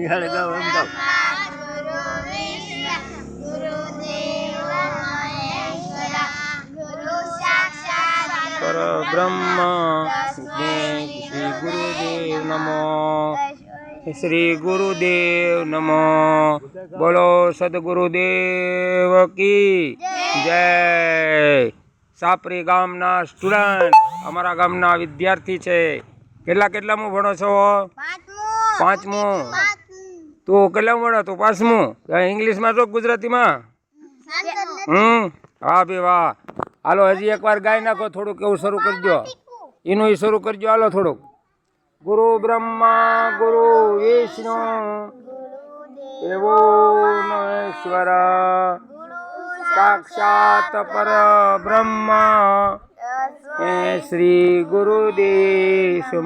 નિહાળ ગાવ એમ સાક્ષાત પરબ્રહ્મ શ્રી ગુરુદેવ નમો. શ્રી ગુરુદેવ નમો. બોલો સદગુરુદેવ કી જય. સાપરી ગામના સ્ટુડન્ટ અમારા ગામના વિદ્યાર્થી છે. કેટલા કેટલામું ભણો છો? પાંચમું. પાંચમું. તું કેટલામું ભણો તું પાંચમું ઇંગ્લિશમાં છો ગુજરાતીમાં? હમ? હા ભાઈ વાહ. હાલો, હજી એકવાર ગાઈ નાખો, થોડુંક એવું શરૂ કરજો એનું એ શરૂ કરજો હાલો, થોડુંક. ગુરુ બ્રહ્મા, ગુરુ વિષ્ણુ એવો મહેશ્વર સાક્ષાત પર બ્રહ્મા શ્રી ગુરુદેશમાં